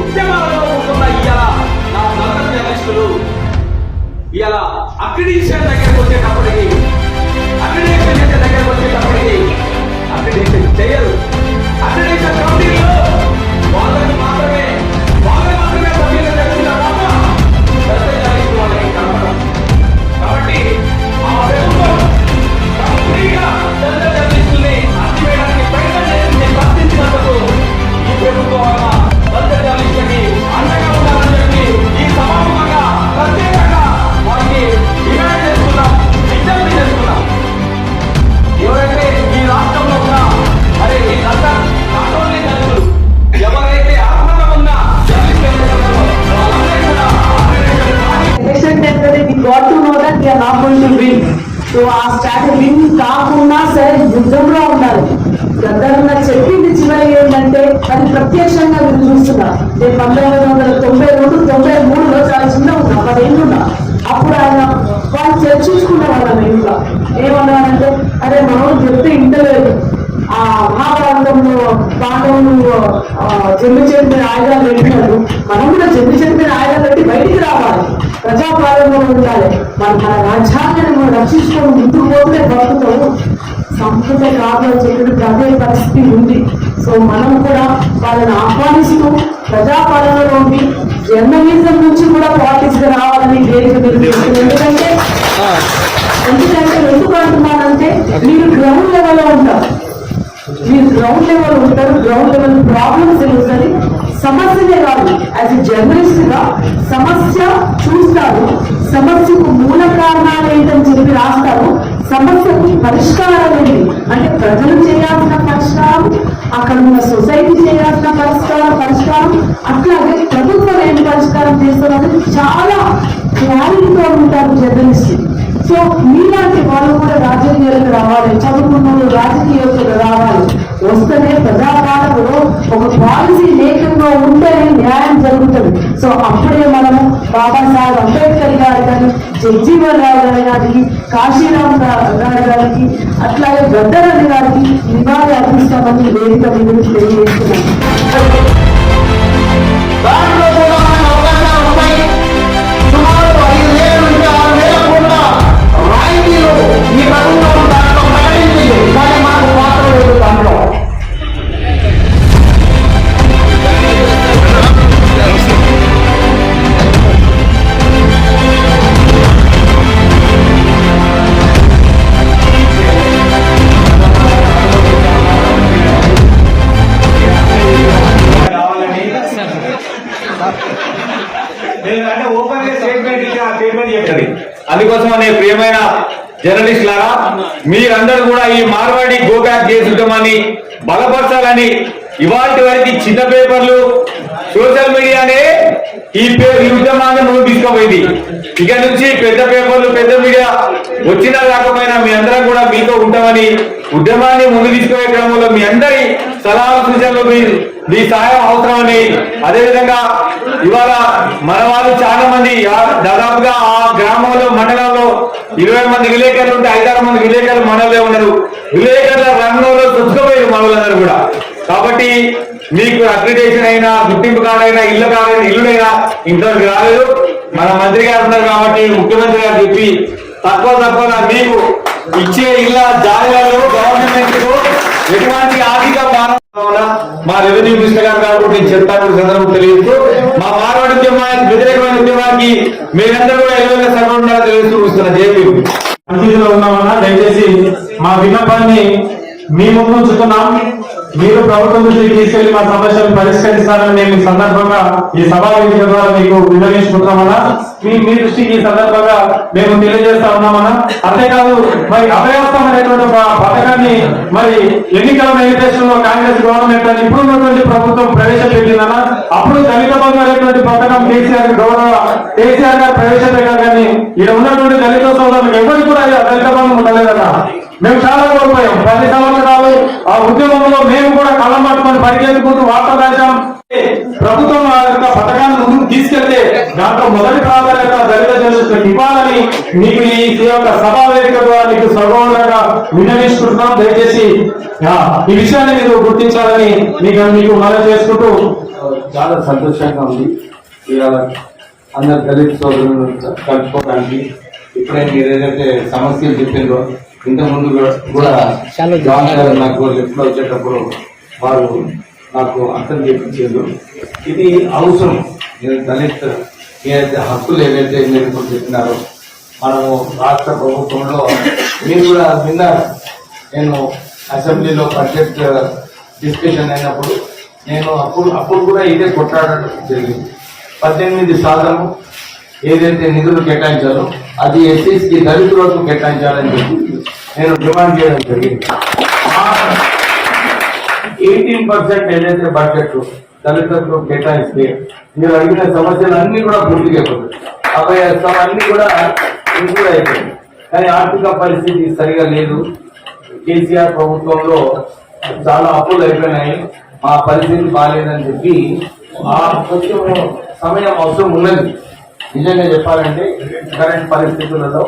ఉద్యమాలలో ఉంటున్న ఇవాళ నా నగర జర్నలిస్టులు ఇవాళ అక్రిడిషన్ దగ్గరకు వచ్చేటప్పటికి అక్రిడిషన్ చేసే దగ్గరకు వచ్చేటప్పటికి అక్రిడిషన్ చేయరు అక్రిడిషన్ కమిటీలో అది ప్రత్యక్షంగా నేను చూస్తున్నా. నేను పంతొమ్మిది వందల తొంభై రెండు తొంభై మూడులో చాలా చిన్న ఉన్నా మరి ఉన్నా అప్పుడు ఆయన వాళ్ళు చర్చించుకున్న వాళ్ళ ఇంట్లో ఏమన్నారంటే అరే మనం చెప్తే ఇంటలేదు. ఆ మహాభారతంలో పాండవులు ఆ, జమ్మి చెట్టు ఆయుధాలు పెట్టినారు. మనం కూడా జమ్మి చెట్టు ఆయుధాలు పెట్టి బయటికి రావాలి. ప్రజాపాలనలో ఉండాలి. మన మన రాజ్యాన్ని మనం రక్షించుకొని ముందుకు పోతే బతుకుతాము. సంస్కృత కాదు చెప్పినట్టు అదే పరిస్థితి ఉంది. సో మనం కూడా వాళ్ళని ఆహ్వానిస్తూ ప్రజాపాలనలో ఉండి జర్నలిజం నుంచి కూడా పాలిటిక్స్ రావాలని వేదిక మీరు ఎందుకంటే ఎందుకంటే ఎందుకు అంటున్నానంటే మీరు గ్రౌండ్ లెవెల్లో ఉంటారు. మీరు గ్రౌండ్ లెవెల్ ఉంటారు గ్రౌండ్ లెవెల్ ప్రాబ్లమ్స్ తెలుస్తుంది. సమస్యనే కాదు యాజ్ ఎ జర్నలిస్ట్గా సమస్య చూస్తారు. సమస్యకు మూల కారణాలు ఏంటని చెప్పి రాస్తారు. సమస్యకి పరిష్కారం ఏంటి అంటే ప్రజలు చేయాల్సిన పరిష్కారం అక్కడ ఉన్న సొసైటీ చేయాల్సిన పరిష్కారం పరిష్కారం అట్లాగే ప్రభుత్వం ఏంటి పరిష్కారం చేస్తున్నది చాలా క్లారిటీతో ఉంటారు జర్నలిస్ట్ సో మీలాంటి వాళ్ళు కూడా రాజకీయాలకు రావాలి చదువుకున్న రాజకీయాలకు రావాలి. వస్తేనే ప్రజాపాలనలో ఒక పాలసీ లేకుండా ఉంటేనే న్యాయం జరుగుతుంది. సో అప్పుడే మనము బాబాసాహెబ్ అంబేద్కర్ గారి కానీ జగ్జీవన్ రావు గారి గారికి కాశీరామ్ గారి గారికి అట్లాగే గద్దరని గారికి నివాళి అర్పిస్తామని వేదిక మీద తెలియజేస్తున్నాను. జర్నలిస్ట్ లారా మీరందరూ కూడా ఈ మార్వాడి గోబ్యాక్ కేసు ఉద్యమాన్ని బలపరచాలని ఇవాటి వరకు చిన్న పేపర్లు సోషల్ మీడియానే ఈ పే- ఈ ఉద్యమాన్ని ముందుకు తీసుకుపోయింది. ఇక నుంచి పెద్ద పేపర్లు పెద్ద మీడియా వచ్చినా రాకపోయినా మీ అందరం కూడా మీతో ఉంటామని ఉద్యమాన్ని ముందు తీసుకునే క్రమంలో మీ అందరి సలహా సూచనలు మీ సహాయం అవసరమని అదేవిధంగా ఇవాళ మన వాళ్ళు చాలా మంది దాదాపుగా ఆ గ్రామంలో మండలంలో ఇరవై మంది విలేకరులు ఉంటే ఐదారు మంది విలేకరులు మనలే ఉన్నారు. విలేకరుల రంగంలో చుట్టుకుపోయారు మనలందరూ కూడా. కాబట్టి మీకు అక్రిడేషన్ అయినా గుర్తింపు కార్డు అయినా ఇల్లు కావాలైనా ఇల్లునైనా ఇంతవరకు రాలేదు. మన మంత్రి గారు ఉన్నారు కాబట్టి ముఖ్యమంత్రి గారు చెప్పి తక్కువ తక్కువ మీకు ఇచ్చే ఇళ్ళ జాగాలు గవర్నమెంట్ ఎటువంటి ఆర్థిక మా రెవెన్యూ మినిస్టర్ గారు కాబట్టి నేను చెప్తాను సందర్భం తెలియదు. మా మార్వాడి ఉద్యమానికి వ్యతిరేకమైన ఉద్యమానికి మీరందరూ కూడా ఎలాగ సర్వం ఉండాలని తెలియజేస్తూ చూస్తున్నా జేపీ పరిస్థితిలో ఉన్నామన్నా దయచేసి మా విన్నపాన్ని మీ ముందు ఉంచుతున్నాం. మీరు ప్రభుత్వం దృష్టికి తీసుకెళ్ళి మా సమస్యలు పరిష్కరిస్తారని మేము ఈ సందర్భంగా ఈ సభా వేదిక ద్వారా మీకు విన్నవించుకుంటున్నామన్నా. మీ మీ దృష్టికి ఈ సందర్భంగా మేము తెలియజేస్తా ఉన్నామన్నా. అంతేకాదు మరి అభయవస్థం అనేటువంటి ఒక పథకాన్ని మరి ఎన్నికల మేనిఫెస్టోలో కాంగ్రెస్ గవర్నమెంట్ అని ఇప్పుడు ఉన్నటువంటి ప్రభుత్వం ప్రవేశపెట్టిందన్నా. అప్పుడు దళిత బంధు అనేటువంటి పథకం కేసీఆర్ గౌరవ కేసీఆర్ గారు ప్రవేశపెట్టారు కానీ ఇక్కడ ఉన్నటువంటి దళిత సోదరులకు ఎవరికి కూడా దళిత బంధం ఉండలేదన్నా. మేము చాలా కోల్పోయాం. పది సంవత్సరాలు ఆ ఉద్యమంలో మేము కూడా కళ్ళం పట్టుకొని పరిగెత్తుకుంటూ వార్త రాశాం. ప్రభుత్వం ఆ యొక్క పథకాన్ని ముందుకు తీసుకెళ్తే దాంట్లో మొదటి ప్రాధాన్యత దళిత జర్నలిస్టులకు ఇవ్వాలని మీకు ఈ యొక్క సభా వేదిక ద్వారా మీకు సగౌరవంగా విన్నవించుకుంటున్నాం. దయచేసి ఈ విషయాన్ని మీరు గుర్తించాలని మీకు మీకు మనం చేసుకుంటూ. చాలా సంతోషంగా ఉంది. ఇవాళ అందరు దళిత సోదరులు కలుపుకోవడానికి ఇప్పుడే మీరు ఏదైతే సమస్యలు చెప్పిందో ఇంత ముందు కూడా జాన్ గారు నాకు లిఫ్ట్లో వచ్చేటప్పుడు వారు నాకు అర్థం చేయించారు ఇది అవసరం. మీరు దళిత్ ఏదైతే హక్కులు ఏదైతే మీరు ఇప్పుడు చెప్పినారో మనము రాష్ట్ర ప్రభుత్వంలో మీరు కూడా విన్నారు. నేను అసెంబ్లీలో బడ్జెట్ డిస్కషన్ అయినప్పుడు నేను అప్పుడు అప్పుడు కూడా ఇదే కొట్లాడడం జరిగింది. పద్దెనిమిది శాతం ఏదైతే నిధులు కేటాయించాలో అది ఎస్సీస్కి దళితులకు కేటాయించాలని చెప్పి నేను డిమాండ్ చేయడం జరిగింది. ఎయిటీన్ పర్సెంట్ ఏదైతే బడ్జెట్ దళితులకు కేటాయిస్తే మీరు అడిగిన సమస్యలు అన్ని కూడా పూర్తి అయిపోతాయి అభయస్థం అన్ని కూడా ఇంక్లూడ్ అయిపోయింది కానీ ఆర్థిక పరిస్థితి సరిగా లేదు. కేసీఆర్ ప్రభుత్వంలో చాలా అప్పులు అయిపోయినాయి. మా పరిస్థితి బాగాలేదని చెప్పి ఆ కొంచెం సమయం అవసరం ఉన్నది. నిజంగా చెప్పాలంటే కరెంట్ పరిస్థితులలో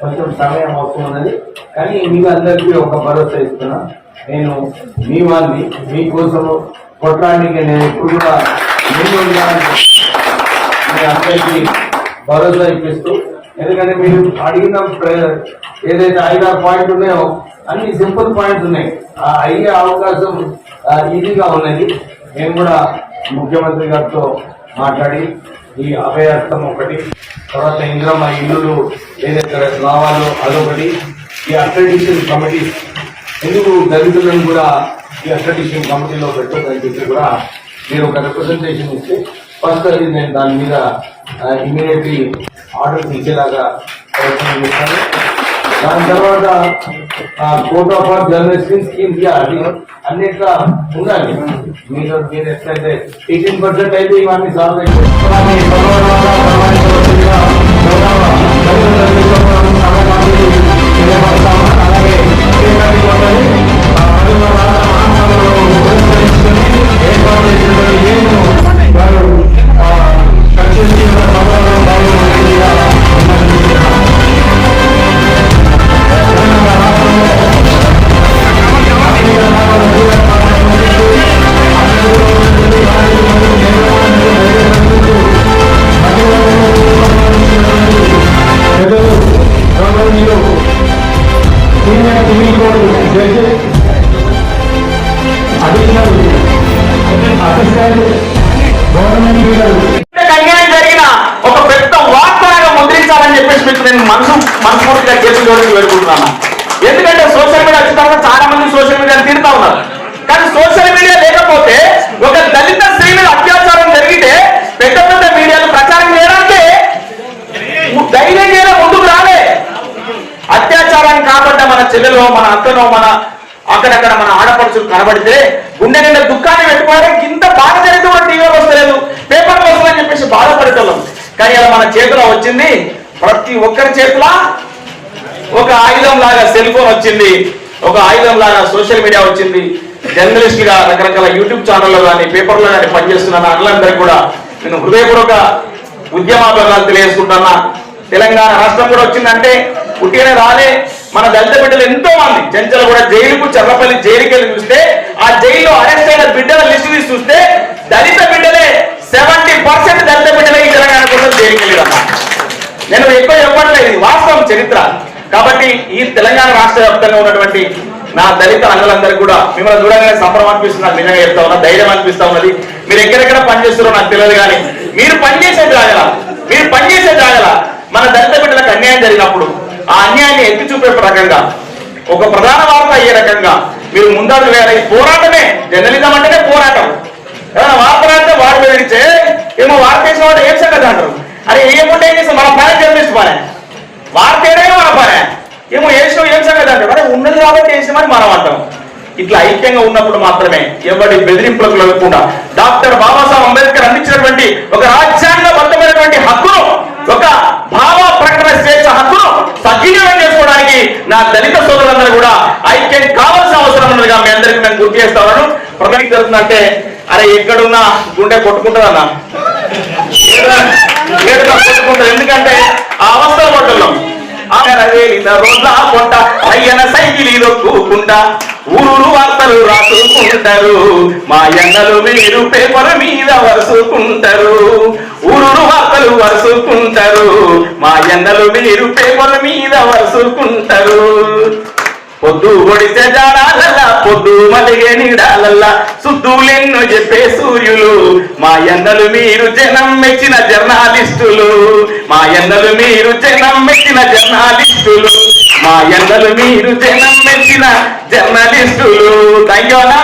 కొంచెం సమయం అవుతున్నది కానీ మీకు అందరికీ ఒక భరోసా ఇస్తున్నా. నేను మీ వారిని మీకోసం కొట్టడానికి నేను ఎప్పుడు కూడా మీ అందరికీ భరోసా ఇప్పిస్తూ ఎందుకంటే మీరు అడిగిన ఏదైతే ఏదైతే ఆరు పాయింట్ ఉన్నాయో అన్ని సింపుల్ పాయింట్స్ ఉన్నాయి. ఆ అయ్యే అవకాశం ఈజీగా ఉన్నది. నేను కూడా ముఖ్యమంత్రి గారితో మాట్లాడి ఈ అభయార్థం ఒకటి తర్వాత ఇంద్రమ్మ ఇల్లులు ఏదైతే రావాలో అదొకటి. ఈ అక్రెడిషన్ కమిటీ ఎందుకు దళితులను కూడా ఈ అక్రెడిషన్ కమిటీలో పెట్టదని చెప్పి కూడా మీరు ఒక రిప్రజెంటేషన్ ఇస్తే ఫస్ట్ అది నేను దాని మీద ఇమీడియట్లీ ఆర్డర్ ఇచ్చేలాగా ప్రయత్నం చేస్తాను. దాని తర్వాత court of or journalist scheme అది అన్నిట్లా ఉండాలి. మీరు మీరు ఎట్లయితే ఎయిటీన్ పర్సెంట్ అయితే ఇవన్నీ సాల్వ్ అయిపోయి ముద్రించాలని మీకు నేను మనసు మనస్ఫూర్తిగా చేతులు జోడించి వేడుకుంటున్నాను. ఎందుకంటే సోషల్ మీడియా వచ్చిన తర్వాత చాలా మంది సోషల్ మీడియాని తిడతా ఉన్నారు. కానీ సోషల్ మీడియా లేకపోతే ఒక దళిత స్త్రీ మీద అత్యాచారం జరిగితే పెద్ద పెద్ద మీడియాలు ప్రచారం చేయడానికి ధైర్యం చేయడం ముందుకు రాలే. అత్యాచారాన్ని కాబట్టి మన చెల్లెలో మన అత్తలో మన అక్కడక్కడ మన ఆడపడుచులు కనబడితే గుండె నిండా దుఃఖాన్ని పెట్టుకోవడం ఇంత బాధ జరిగితే కూడా టీవీలో వస్తలేదు పేపర్లో వస్తుందని చెప్పేసి బాధపడేటోళ్ళం. కానీ అలా మన చేతిలో వచ్చింది ప్రతి ఒక్కరి చేతిలో ఒక ఆయుధం లాగా సెల్ ఫోన్ వచ్చింది. ఒక ఆయుధం లాగా సోషల్ మీడియా వచ్చింది. జర్నలిస్ట్గా రకరకాల యూట్యూబ్ ఛానల్లో కానీ పేపర్లో కానీ పనిచేస్తున్న అన్నలందరికీ కూడా నేను హృదయపూర్వక ఉద్యమాభివృద్ధాలు తెలియజేసుకుంటున్నా. తెలంగాణ రాష్ట్రం కూడా వచ్చిందంటే పుట్టిన రాలే మన దళిత బిడ్డలు ఎంతో మంది. చెంచల కూడా జైలుకు చర్లపల్లి జైలుకి వెళ్ళి చూస్తే ఆ జైల్లో అరెస్ట్ అయిన బిడ్డల లిస్టు తీసి చూస్తే దళిత బిడ్డలే సెవెంటీ పర్సెంట్ దళిత బిడ్డలే ఈ తెలంగాణ కోసం జైలుకి నేను ఎక్కువ చెప్పట్లేదు ఇది వాస్తవం చరిత్ర. కాబట్టి ఈ తెలంగాణ రాష్ట్ర వ్యాప్తంగా ఉన్నటువంటి నా దళిత అన్నలందరికీ కూడా మిమ్మల్ని చూడగానే సంబరం అనిపిస్తుంది నాకు నిజంగా చెప్తా ఉన్నా ధైర్యం అనిపిస్తా ఉన్నది. మీరు ఎక్కడెక్కడ పనిచేస్తారో నాకు తెలియదు కానీ మీరు పనిచేసేది రాగల మీరు పనిచేసేది రాగల మన దళిత బిడ్డలకు అన్యాయం జరిగినప్పుడు ఆ అన్యాయాన్ని ఎత్తి చూపే రకంగా ఒక ప్రధాన వార్త అయ్యే రకంగా మీరు ముందడుగు వేయాలి. ఈ పోరాటమే జర్నలిజం అంటేనే పోరాటం. ఏమైనా వార్త రాస్తే వాడు బెదిరిస్తే ఏమో వార్త వేసిన వాడు ఏం సంగతి అంటారు అరే ఏముంటే మన పని జర్నలిస్ట్ పని వార్త మన పని ఏమో వేసినావు ఏం సంగతి అంటే మరి ఉన్నది కాబట్టి వేసినామని మనం అంటాం. ఇట్లా ఐక్యంగా ఉన్నప్పుడు మాత్రమే ఎవరి బెదిరింపులకు లేకుండా డాక్టర్ బాబాసాహెబ్ అంబేద్కర్ అందించినటువంటి ఒక రాజ్యాంగబద్ధమైనటువంటి హక్కును ఒక భావ ప్రకటన స్వేచ్ఛ హక్కును సద్వినియోగం చేసుకోవడానికి నా దళిత సోదరులందరూ కూడా ఐక్యం కావాల్సిన అవసరం ఉన్నదిగా మీ అందరికీ నేను గుర్తు చేస్తా ప్రధానికి జరుగుతుందంటే అరే ఎక్కడున్నా గుండె కొట్టుకుంటుందన్నా? ఏడుగా కొట్టుకుంటారు ఎందుకంటే ఆ అవస్థ పట్టున్నాం వేలిన రోడ్ల కొంట అయ్యన సైకిల్ దొక్కుకుంటా ఊరు వార్తలు రాసుకుంటారు మా ఎన్నలు మీరు పేపర్ మీద వరుసుకుంటారు ఊరు వార్తలు వరుసుకుంటారు మా ఎన్నలు మీరు పేపర్ మీద వరుసుకుంటారు. పొద్దు పొడితే జాడాలల్లా పొద్దు మలిగే నీడాలల్లా సుద్దులెన్నో చెప్పే సూర్యులు. మా ఎండలు మీరు జనం మెచ్చిన జర్నాలిస్టులు. మా ఎండలు మీరు జనం మెచ్చిన జర్నాలిస్టులు. మా ఎండలు మీరు జనం మెచ్చిన జర్నలిస్టులు. థ్యాంక్ యూ అన్న